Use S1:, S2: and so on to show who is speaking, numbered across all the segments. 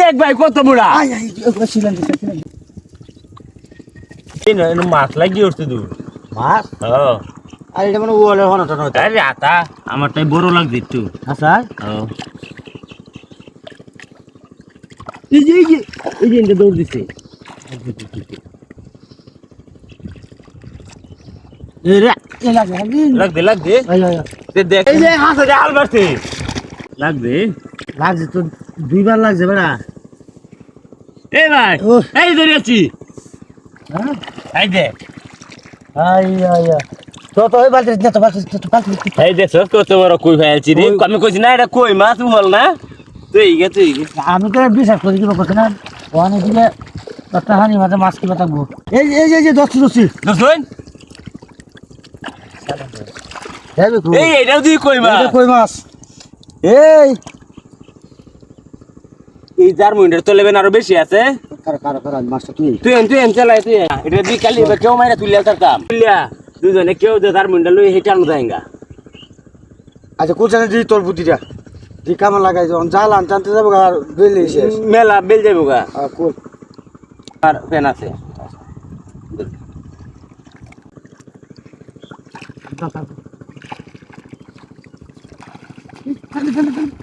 S1: দেখ ভাই কত বুড়া।
S2: আই আই ছিলেন ছিলেন
S1: এই না, এই না, মাছ লাগিয়ে উঠছে দূর।
S2: মাছ?
S1: হ্যাঁ
S2: আর এটা মানে ওয়ালের হনটা নয়
S1: আরে আতা আমারটাই বড় লাগছে একটু।
S2: আচ্ছা
S1: হ্যাঁ
S2: এই যে এই যে
S1: এই যে ইনকে দৌড় দিছে।
S2: এই রে এই লাগে লাগে
S1: লাগ দে লাগ দে
S2: আই আই
S1: দে দেখ। এই যে হাসে জাল মারছে লাগ দে
S2: লাগছে তো দুইবার লাগছে বেড়া।
S1: এই ভাই। এই ধরেছি
S2: হ্যাঁ?
S1: এই দে।
S2: আই আই আই তো তো এই বালতি না তো বালতি তো বালতি
S1: এই দেখ কত বড় কই ফেলছি রে। আমি কইছি না এটা কই মাছ বল না? তুই গে তুই গে।
S2: আমি তো বিশ্বাস করি কি কথা না। ওখানে দিলে একটা মাঝে মাছ কিবা থাকব। এই এই যে এই যে দশটি দশটি
S1: দোস্ত এই এটাও তুই কই মাছ?
S2: কই মাছ? এই
S1: এই চার মিনিটের তো লেবেন আরও বেশি আছে।
S2: কারও কারও কারও মাছটা তুই?
S1: তুই এন তুই এন চালাই তুই এন। এটা দি কালি বা কেউ মাইরা তুলিয়া তার কাম। তুলিয়া দুজনে কেউ যে তার মিনিট লই হেঁটে আনো যায়গা
S2: আচ্ছা কোথায় দিই তোর বুদ্ধিটা? দি কামা লাগাই যখন জাল আনতে আনতে যাব আর বেলে শেষ
S1: মেলা বেল যাব গা।
S2: আর কই?
S1: আর ফ্যান আছে।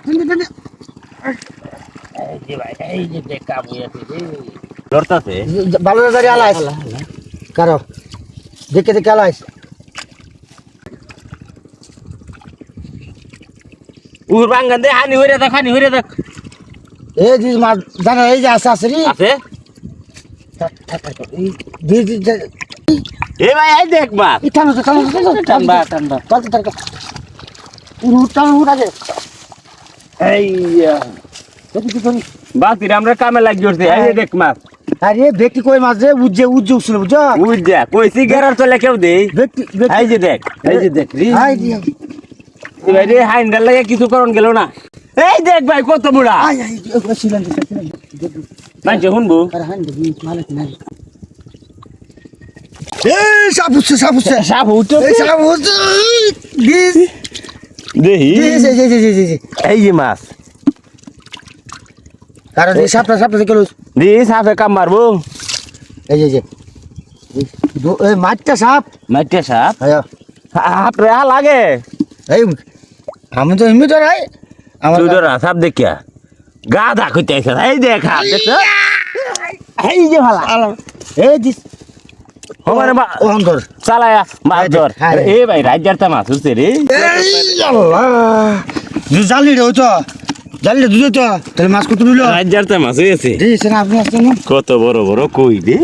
S1: এই যে ভাই? এই যে দেখ কাবু আছে রে লড়তাছে
S2: ভালো দাঁড়ি আলাইস কারও? দেখে দেখে আলাইস
S1: উর বাঙ্গান দে হানি হইরে দেখ হানি হইরে দেখ।
S2: এই যে মাছ জানা এই যে আছে আছে রে।
S1: আছে?
S2: এই
S1: ভাই এই দেখ মাছ
S2: টানো টানো
S1: টানবা
S2: টানো আগে।
S1: এই বাতির আমরা কামে লাগি উঠছে এই দেখ মাছ
S2: আরে ব্যক্তি কই মাছ রে উজ্জে উজ্জে উঠছিল বুঝছ
S1: বুঝ যা কইছি গেরার চলে কেউ দে
S2: ব্যক্তি
S1: এই যে দেখ এই যে দেখ রে
S2: দিয়া
S1: এই ভাই রে হাইন্ডার লাগে কিছু করন গেল না এই দেখ ভাই কত বুড়া
S2: আই আই ছিলেন ছিলেন
S1: মানছে শুনব
S2: আরে দেখি মালিক নাই এই সাপ উঠছে সাপ উঠছে
S1: সাপ উঠে
S2: এই সাপ উঠছে দিস
S1: দেহি
S2: যে যে যে
S1: এই যে মাছ
S2: কারণ এই সাপটা সাপটা লইস
S1: দি সাপে কাম মারবো।
S2: এই যে যে। এই মাছটা সাপ।
S1: মাইটে সাপ?
S2: হ্যাঁ।
S1: হাত রে লাগে।
S2: এই আমি তো এমনি তো রাই। আমার
S1: তুই ধরা সাপ দেখিয়া। গাধা কইতে আইছ। এই দেখ এই যে ভালা।
S2: এই দিস।
S1: হমারে মা
S2: ও অন্তর।
S1: চালায়া মাছ ধর
S2: হ্যাঁ।
S1: এ ভাই রাজ্যার তা মাছ উঠছে রে।
S2: আল্লাহ। জালি রে তো। রে দুধ তো তাহলে মাছ কত নিল?
S1: রাজ্যার তা মাছ হয়েছে কত বড় বড় কই রে?